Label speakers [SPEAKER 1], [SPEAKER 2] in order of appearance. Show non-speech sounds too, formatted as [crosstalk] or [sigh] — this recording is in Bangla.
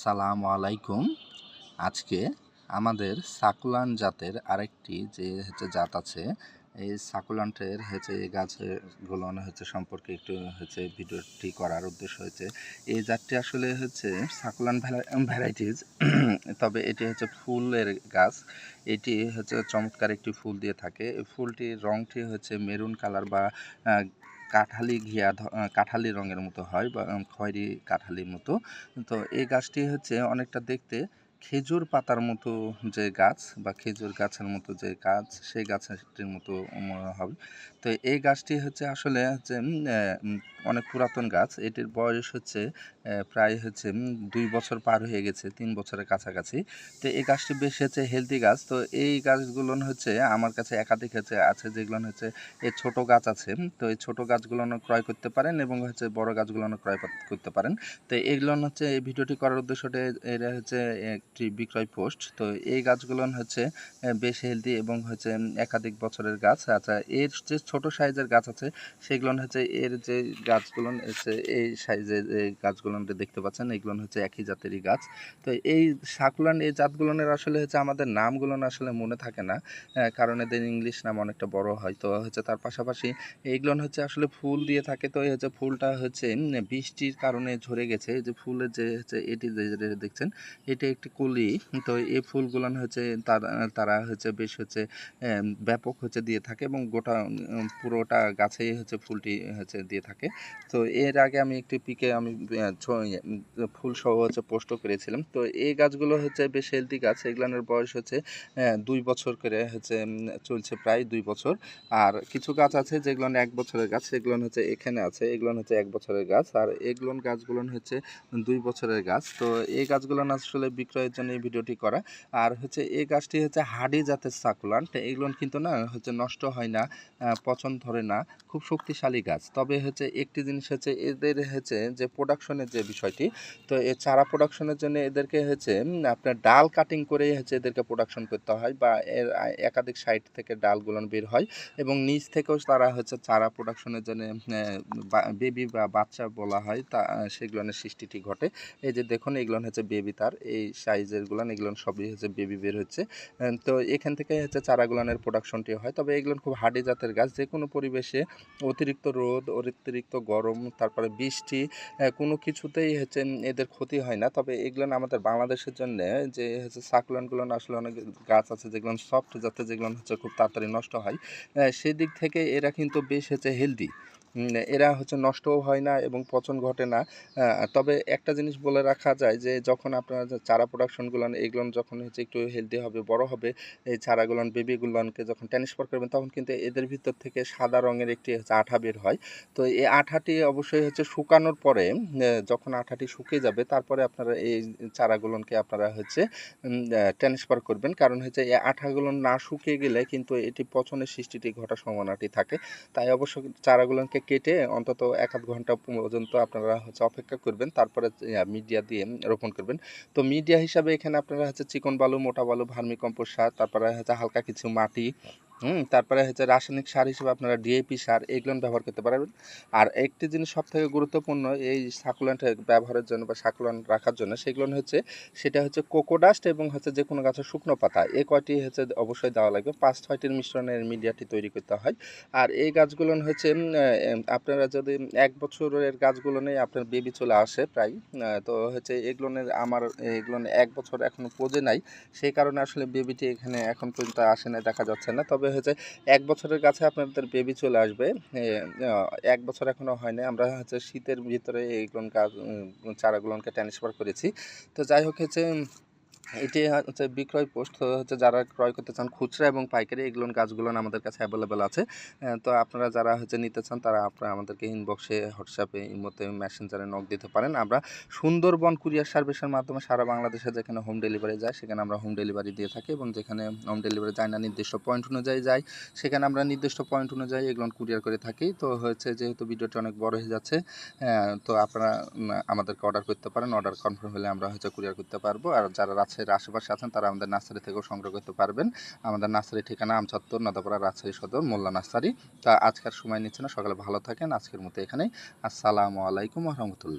[SPEAKER 1] আসসালামু আলাইকুম। আজকে আমাদের সাকুলান জাতের আরেকটি যে হচ্ছে জাত আছে, এই সাকুলান্টের হচ্ছে এই গাছগুলো হচ্ছে সম্পর্কে একটু হচ্ছে ভিডিওটি করার উদ্দেশ্য হয়েছে এই জাতটি আসলে হচ্ছে সাকুলান ভ্যারাইটিজ [clears throat] তবে এটি হচ্ছে ফুলের গাছ। এটি হচ্ছে চমৎকার একটি ফুল দিয়ে থাকে। এই ফুলটির রংটি হচ্ছে মেরুন কালার বা কাঠালি ঘিয়া কাঁঠালি রঙের মতো হয় বা খয়েরি কাঠালির মতো। তো এই গাছটি হচ্ছে অনেকটা দেখতে খেজুর পাতার মতো যে গাছ বা খেজুর গাছের মতো যে গাছ সেই গাছটির মতো মনে হবে। তো এই গাছটি হচ্ছে আসলে উম, অনেক পুরাতন গাছ। এটির বয়স হচ্ছে প্রায় হচ্ছে দুই বছর পার হয়ে গেছে, তিন বছরের কাছাকাছি। তো এই গাছটি বেশ হচ্ছে হেলদি গাছ। তো এই গাছগুলো হচ্ছে, আমার কাছে একাধিক হচ্ছে, আছে যেগুলো হচ্ছে এই ছোট গাছ আছে তো এই ছোট গাছগুলো ক্রয় করতে পারেন এবং হচ্ছে বড় গাছগুলো ক্রয় করতে পারেন। তো এইগুলো হচ্ছে, এই ভিডিওটি করার উদ্দেশ্যটা এটা হচ্ছে একটি বিক্রয় পোস্ট। তো এই গাছগুলো হচ্ছে বেশ হেলদি এবং হচ্ছে একাধিক বছরের গাছ আচ্ছা এর যে ছোট সাইজের গাছ আছে, সেগুলো হচ্ছে, এর যে গাছগুলো হচ্ছে, এই সাইজের যে গাছগুলো দেখতে পাচ্ছেন, এগুলো হচ্ছে একই জাতেরই গাছ। তো এই সাকুলান এই জাতগুলোনের আসলে হচ্ছে আমাদের নামগুলো আসলে মনে থাকে না কারণ এদের ইংলিশ নাম অনেকটা বড় হয়। তো হচ্ছে তার পাশাপাশি এইগুলো হচ্ছে আসলে ফুল দিয়ে থাকে। তো এই হচ্ছে ফুলটা হচ্ছে বৃষ্টির কারণে ঝরে গেছে। যে ফুলের যে হচ্ছে এটি যে দেখছেন, এটি একটি কলি। তো এই ফুলগুলো হচ্ছে তারা হচ্ছে বেশ হচ্ছে ব্যাপক হচ্ছে দিয়ে থাকে এবং গোটা পুরোটা গাছেই হচ্ছে ফুলটি হচ্ছে দিয়ে থাকে। তো এর আগে আমি একটি পিকে আমি ফুল সহ হচ্ছে পোস্টও করেছিলাম। তো এই গাছগুলো হচ্ছে বেশ হেলদি গাছ। এগুলোর বয়স হচ্ছে দুই বছর করে হচ্ছে চলছে প্রায় দুই বছর। আর কিছু গাছ আছে যেগুলো এক বছরের গাছ সেগুলো হচ্ছে এখানে আছে এগুলো হচ্ছে এক বছরের গাছ। আর এগুলো গাছগুলো হচ্ছে দুই বছরের গাছ। তো এই গাছগুলো আসলে বিক্রয়ের জন্য এই ভিডিওটি করা। আর হচ্ছে এই গাছটি হচ্ছে হাডি জাতের সাকুলান্ট এগুলো কিন্তু না হচ্ছে নষ্ট হয় না পচন ধরে না। খুব শক্তিশালী গাছ। তবে হচ্ছে একটি জিনিস হচ্ছে এদের হচ্ছে যে প্রোডাকশনের যে বিষয়টি, তো এই চারা প্রোডাকশনের জন্য এদেরকে হচ্ছে আপনার ডাল কাটিং করে হচ্ছে এদেরকে প্রোডাকশন করতে হয় বা এর একাধিক সাইড থেকে ডালগুলো বের হয় এবং নিচ থেকেও তারা হচ্ছে চারা প্রোডাকশনের জন্য বেবি বা বাচ্চা বলা হয়, তা সেগুলোর সৃষ্টিটি ঘটে। এই যে দেখুন এগুলো হচ্ছে বেবি তার, এই সাইজের গুলান এগুলো সবই হচ্ছে বেবি বের হচ্ছে। তো এখান থেকে হচ্ছে চারাগুলানের প্রোডাকশনটি হয়, তবে এগুলো খুব হার্ডি জাতের গাছ যে কোনো পরিবেশে অতিরিক্ত রোদ, অতিরিক্ত গরম, তারপরে বৃষ্টি কোনো কোনো কিছুতেই হচ্ছে এদের ক্ষতি হয় না। তবে এগুলো আমাদের বাংলাদেশের জন্য যে হচ্ছে সাকুলানগুলো আসলে অনেক গাছ আছে যেগুলো সফট যাতে যেগুলো হচ্ছে খুব তাড়াতাড়ি নষ্ট হয় সেদিক থেকে এরা কিন্তু বেশ হচ্ছে হেলদি এরা হচ্ছে নষ্টও হয় না এবং পচন ঘটে না। তবে একটা জিনিস বলে রাখা যায় যে, যখন আপনার চারা প্রোডাকশনগুলো এগুলো যখন হচ্ছে একটু হেলদি হবে, বড় হবে, এই চারাগুলো বেবিগুলোকে যখন ট্রান্সফার করবেন, তখন কিন্তু এদের ভিতর থেকে সাদা রঙের একটি হচ্ছে আঠা বের হয়। তো এই আঠাটি অবশ্যই হচ্ছে শুকানোর পরে যখন আঠাটি শুকিয়ে যাবে, তারপরে আপনারা এই চারাগুলোকে আপনারা হচ্ছে ট্রান্সফার করবেন। কারণ হচ্ছে এই আঠাগুলো না শুকিয়ে গেলে কিন্তু এটি পচনের সৃষ্টিটি ঘটার সম্ভাবনাটি থাকে। তাই অবশ্য চারাগুলোকে কেটে অন্তত এক আধ ঘণ্টা পর্যন্ত আপনারা হচ্ছে অপেক্ষা করবেন, তারপরে মিডিয়া দিয়ে রোপণ করবেন। তো মিডিয়া হিসাবে এখানে আপনারা হচ্ছে চিকন বালু, মোটা বালু ভার্মি কম্পোস্ট সার, তারপরে হচ্ছে হালকা কিছু মাটি হুম, তারপরে হচ্ছে রাসায়নিক সার হিসেবে আপনারা ডিএপি সার, এগুলো ব্যবহার করতে পারবেন। আর একটি জিনিস সব থেকে গুরুত্বপূর্ণ, এই সাকুলেন্ট ব্যবহারের জন্য বা সাকুলেন্ট রাখার জন্য, সেগুলো হচ্ছে, সেটা হচ্ছে কোকোডাস্ট এবং হচ্ছে যে কোনো গাছের শুকনো পাতা। এই কয়টি হচ্ছে অবশ্যই দেওয়া লাগবে। পাঁচ ছয়টির মিশ্রণের মিডিয়াটি তৈরি করতে হয়। আর এই গাছগুলো হচ্ছে আপনারা যদি এক বছরের গাছগুলো নেই আপনার বেবি চলে আসে প্রায় তো হচ্ছে এগুলোনের আমার, এগুলো এক বছর এখনও পোজে নাই। সেই কারণে আসলে বেবিটি এখানে এখন পর্যন্ত আসে না দেখা যাচ্ছে না। তবে হচ্ছে এক বছরের কাছে আপনাদের বেবি চলে আসবে। এক বছর এখনও হয়নি। আমরা হচ্ছে শীতের ভিতরে এইগুলো উম, চারাগুলোকে ট্রান্সফার করেছি। তো যাই হোক হচ্ছে এটি হচ্ছে বিক্রয় পোস্ট হচ্ছে যারা ক্রয় করতে চান খুচরা এবং পাইকারি, এগুলো গাছগুলো আমাদের কাছে অ্যাভেলেবেল আছে। তো আপনারা যারা হচ্ছে নিতে চান, তারা আপনারা আমাদেরকে ইনবক্সে হোয়াটসঅ্যাপে ইমোতে মেসেঞ্জারে নক দিতে পারেন। আমরা সুন্দরবন কুরিয়ার সার্ভিসের মাধ্যমে সারা বাংলাদেশে যেখানে হোম ডেলিভারি যায়, সেখানে আমরা হোম ডেলিভারি দিয়ে থাকি এবং যেখানে হোম ডেলিভারি যায় না, নির্দিষ্ট পয়েন্ট অনুযায়ী যায়, সেখানে আমরা নির্দিষ্ট পয়েন্ট অনুযায়ী এগুলো কুরিয়ার করে থাকি। তো হচ্ছে যেহেতু ভিডিওটি অনেক বড় হয়ে যাচ্ছে তো আপনারা আমাদেরকে অর্ডার করতে পারেন। অর্ডার কনফার্ম হলে আমরা হচ্ছে কুরিয়ার করতে পারব। আর যারা রাজশাহীর আশেপাশে আছেন, তারা আমাদের নার্সারি থেকেও সংগ্রহ করতে পারবেন। আমাদের নার্সারি ঠিকানা আমচত্বর, নদাপাড়া রাজশাহী সদর, মোল্লা নার্সারি। তা আজকের সময় নিচ্ছে না, সকালে ভালো থাকেন। আজকের মতো এখানেই। আসসালামু আলাইকুম রহমতুল্লাহ।